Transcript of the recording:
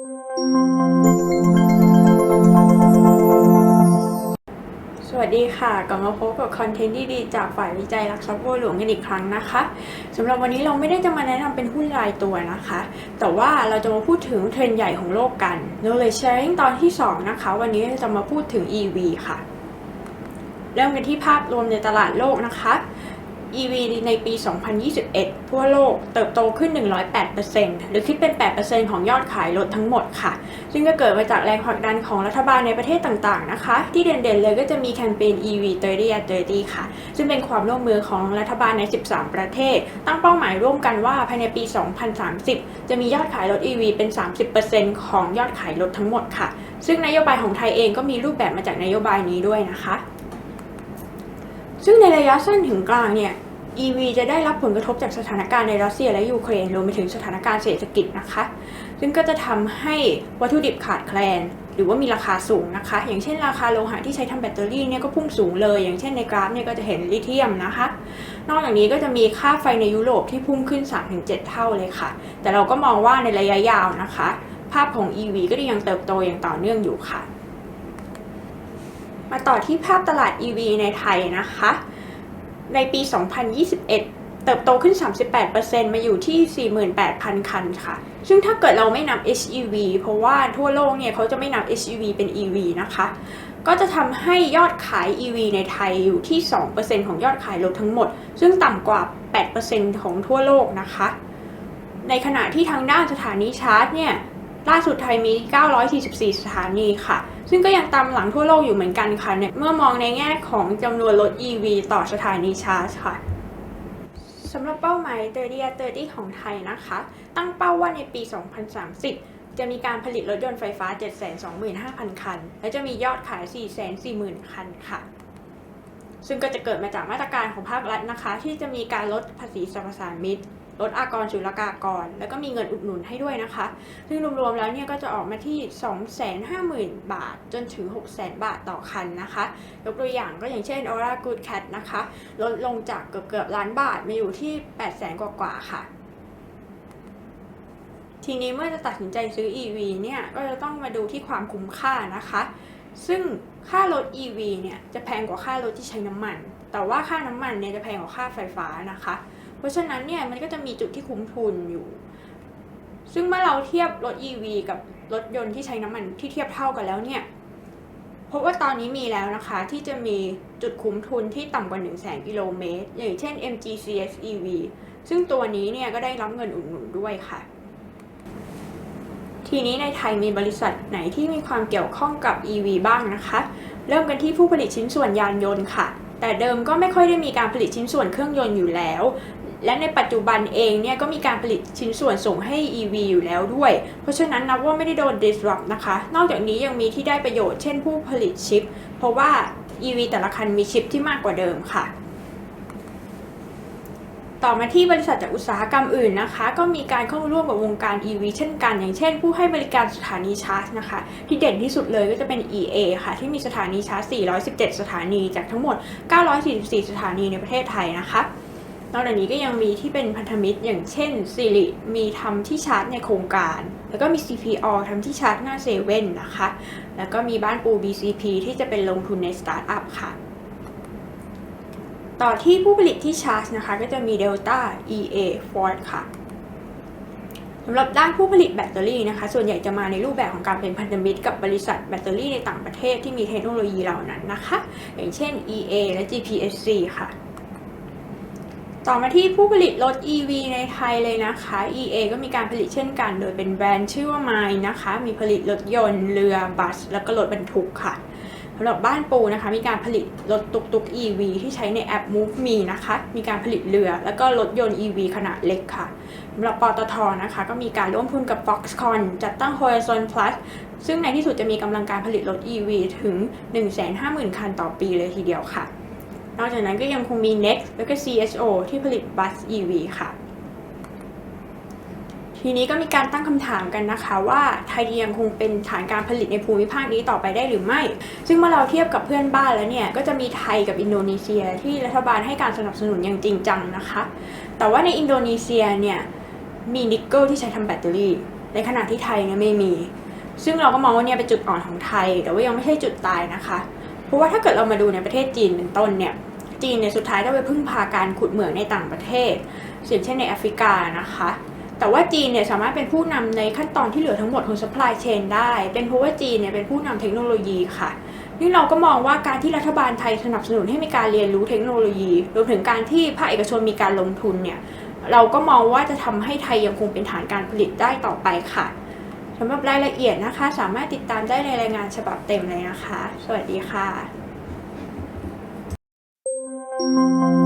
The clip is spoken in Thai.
สวัสดีค่ะกลับมาพบกับคอนเทนต์ดีๆจากฝ่ายวิจัยหลักทรัพย์บัวหลวงกันอีกครั้งนะคะสำหรับวันนี้เราไม่ได้จะมาแนะนำเป็นหุ้นรายตัวนะคะ แต่ว่าเราจะมาพูดถึงเทรนด์ใหญ่ของโลกกัน Knowledge Sharing ตอนที่ 2 นะคะ วันนี้เราจะมาพูดถึง EV ค่ะ เริ่มกันที่ภาพรวมในตลาดโลกนะคะ EV ในปี 2021 ทั่วโลกเติบโตขึ้น 108%หรือคิดเป็น 8%ของยอดขายรถทั้งหมดค่ะ ซึ่งก็เกิดมาจากแรงผลักดันของรัฐบาลในประเทศต่างๆนะคะ ที่เด่นๆเลยก็จะมีแคมเปญ EV 30 at 30 ค่ะ ซึ่งเป็นความร่วมมือของรัฐบาลใน 13 ประเทศ ตั้งเป้าหมายร่วมกันว่าภายในปี 2030 จะมียอดขายรถ EV เป็น 30%ของยอดขายรถทั้งหมดค่ะ ซึ่งนโยบายของไทยเองก็มีรูปแบบมาจากนโยบายนี้ด้วยนะคะ ซึ่งในระยะสั้นถึงกลางเนี่ย EV จะได้รับผลกระทบจากสถานการณ์ในรัสเซียและยูเครนรวมไปถึงสถานการณ์เศรษฐกิจนะคะ ซึ่งก็จะทำให้วัตถุดิบขาดแคลน หรือว่ามีราคาสูงนะคะ อย่างเช่นราคาโลหะที่ใช้ทำแบตเตอรี่เนี่ยก็พุ่งสูงเลย อย่างเช่นในกราฟเนี่ยก็จะเห็นลิเธียมนะคะ นอกจากนี้ก็จะมีค่าไฟในยุโรปที่พุ่งขึ้น 3-7 เท่าเลยค่ะ แต่เราก็มองว่าในระยะยาวนะคะ ภาพของ EV ก็ยังเติบโตอย่างต่อเนื่องอยู่ค่ะ มาต่อที่ภาพตลาด EV ในไทยนะคะ ในปี 2021 เติบโตขึ้น 38%มาอยู่ที่ 48,000 คันค่ะ ซึ่งถ้าเกิดเราไม่นับ HEV เพราะว่าทั่วโลกเนี่ยเขาจะไม่นับ HEV เป็น EV นะคะ ก็จะทำให้ยอดขาย EV ในไทยอยู่ที่ 2%ของยอดขายรถทั้งหมด ซึ่งต่ำกว่า 8%ของทั่วโลกนะคะ ในขณะที่ทางด้านสถานีชาร์จเนี่ย ล่าสุดไทยมี 944 สถานีค่ะ ซึ่งก็ยังตามหลังทั่วโลกอยู่เหมือนกันค่ะเนี่ยเมื่อมองในแง่ของจำนวนรถ EV ต่อสถานีชาร์จค่ะสำหรับเป้าหมาย 30 30 ของไทยนะคะ ตั้งเป้าว่าในปี 2030 จะมีการผลิตรถยนต์ไฟฟ้า 725,000 คัน และจะมียอดขาย 440,000 คันค่ะ ซึ่งก็จะเกิดมาจากมาตรการของภาครัฐนะคะ ที่จะมีการลดภาษีสรรพสามิต ลดอากรศุลกากร แล้วก็มีเงินอุดหนุนให้ด้วยนะคะ ซึ่งรวมๆแล้วเนี่ยก็จะออกมาที่ 250,000 บาท จนถึง 600,000 บาทต่อคันนะคะ ยกตัวอย่างก็อย่างเช่น Aura Good Cat นะคะ ลดลงจากเกือบเกือบล้านบาทมาอยู่ที่ 800,000 กว่าๆค่ะทีนี้เมื่อจะตัดสินใจซื้อ EV เนี่ยก็จะต้องมาดูที่ความคุ้มค่านะคะ ซึ่งค่ารถ EV เนี่ยจะแพงกว่าค่ารถที่ใช้น้ำมัน แต่ว่าค่าน้ำมันเนี่ยจะแพงกว่าค่าไฟฟ้านะคะ เพราะฉะนั้นเนี่ยมันก็จะมีจุดที่คุ้มทุนอยู่ ซึ่งเมื่อเราเทียบรถ EV กับรถยนต์ที่ใช้น้ำมันที่เทียบเท่ากันแล้วเนี่ยพบว่าตอนนี้มีแล้วนะคะที่จะมีจุดคุ้มทุนที่ต่ำกว่า 1 0 0 0 0แกิโลเมตร อย่างเช่น MGCS EV ซึ่งตัวนี้เนี่ยก็ได้รับเงินอุดหนุนด้วยค่ะ ทีนี้ในไทยมีบริษัทไหนที่มีความเกี่ยวข้องกับ EV บ้างนะคะ เริ่มกันที่ผู้ผลิตชิ้นส่วนยานยนต์ค่ะ แต่เดิมก็ไม่ค่อยได้มีการผลิตชิ้นส่วนเครื่องยนต์อยู่แล้ว และในปัจจุบันเองเนี่ยก็มีการผลิตชิ้นส่วนส่งให้ EV อยู่แล้วด้วย เพราะฉะนั้นนับว่าไม่ได้โดน disrupt นะคะ นอกจากนี้ยังมีที่ได้ประโยชน์เช่นผู้ผลิตชิป เพราะว่า EV แต่ละคันมีชิปที่มากกว่าเดิมค่ะ ต่อมาที่บริษัทจากอุตสาหกรรมอื่นนะคะ ก็มีการเข้าร่วมกับวงการ EV เช่นกัน อย่างเช่น ผู้ให้บริการสถานีชาร์จนะคะ ที่เด่นที่สุดเลยก็จะเป็น EA ค่ะ ที่มีสถานีชาร์จ 417 สถานีจากทั้งหมด 944 สถานีในประเทศไทยนะคะ นอกจากนี้ก็ยังมีที่เป็นพันธมิตรอย่างเช่นสิริมีทำที่ชาร์จในโครงการ แล้วก็มี CPO ทำที่ชาร์จหน้าเซเว่นนะคะ แล้วก็มีบ้านปู BCP ที่จะเป็นลงทุนในสตาร์ทอัพค่ะ ต่อที่ผู้ผลิตที่ชาร์จนะคะ ก็จะมี Delta EA Ford ค่ะสำหรับด้านผู้ผลิตแบตเตอรี่นะคะ ส่วนใหญ่จะมาในรูปแบบของการเป็นพันธมิตรกับบริษัทแบตเตอรี่ในต่างประเทศที่มีเทคโนโลยีเหล่านั้นนะคะ อย่างเช่น EA และ GPSC ค่ะ ต่อมาที่ผู้ผลิตรถ EV ในไทยเลยนะคะ EA ก็มีการผลิตเช่นกัน โดยเป็นแบรนด์ชื่อว่า m i นะคะ มีผลิตรถยนต์ เรือ บัส แล้วก็รถบรรทุกค่ะสำหรับบ้านปูนะคะ มีการผลิตรถตุกตุก EV ที่ใช้ในแอป Move Me นะคะ มีการผลิตเรือ แล้วก็รถยนต์ EV ขนาดเล็กค่ะสำหรับปตทนะคะ ก็มีการร่วมทุนกับ Foxconn จัดตั้ง Horizon Plus ซึ่งในที่สุดจะมีกำลังการผลิตรถ EV ถึง 150,000 คันต่อปีเลยทีเดียวค่ะ นอกจากนั้นก็ยังคงมี Next แล้วก็ CSO ที่ผลิตบัส EV ค่ะ ทีนี้ก็มีการตั้งคำถามกันนะคะว่าไทยยังคงเป็นฐานการผลิตในภูมิภาคนี้ต่อไปได้หรือไม่ ซึ่งเมื่อเราเทียบกับเพื่อนบ้านแล้วเนี่ย ก็จะมีไทยกับอินโดนีเซียที่รัฐบาลให้การสนับสนุนอย่างจริงจังนะคะ แต่ว่าในอินโดนีเซียเนี่ยมีนิกเกิลที่ใช้ทำแบตเตอรี่ ในขณะที่ไทยเนี่ยไม่มี ซึ่งเราก็มองว่าเนี่ยเป็นจุดอ่อนของไทย แต่ว่ายังไม่ใช่จุดตายนะคะ เพราะว่าถ้าเกิดเรามาดูในประเทศจีนเป็นต้นเนี่ย จีนเนี่ยสุดท้ายต้ไปพึ่งพาการขุดเหมืองในต่างประเทศอย่งเช่นในแอฟริกานะคะ แต่ว่าจีนเนี่ยสามารถเป็นผู้นำในขั้นตอนที่เหลือทั้งหมดของ supply chain ได้ เป็นเพราะว่าจีนเนี่ยเป็นผู้นำเทคโนโลยีค่ะนี่เราก็มองว่าการที่รัฐบาลไทยสนับสนุนให้มีการเรียนรู้เทคโนโลยี รวมถึงการที่ภาคเอกชนมีการลงทุนเนี่ย เราก็มองว่าจะทำให้ไทยยังคงเป็นฐานการผลิตได้ต่อไปค่ะสำหรับรายละเอียดนะคะ สามารถติดตามได้ในรายงานฉบับเต็มเลยนะคะ สวัสดีค่ะ Música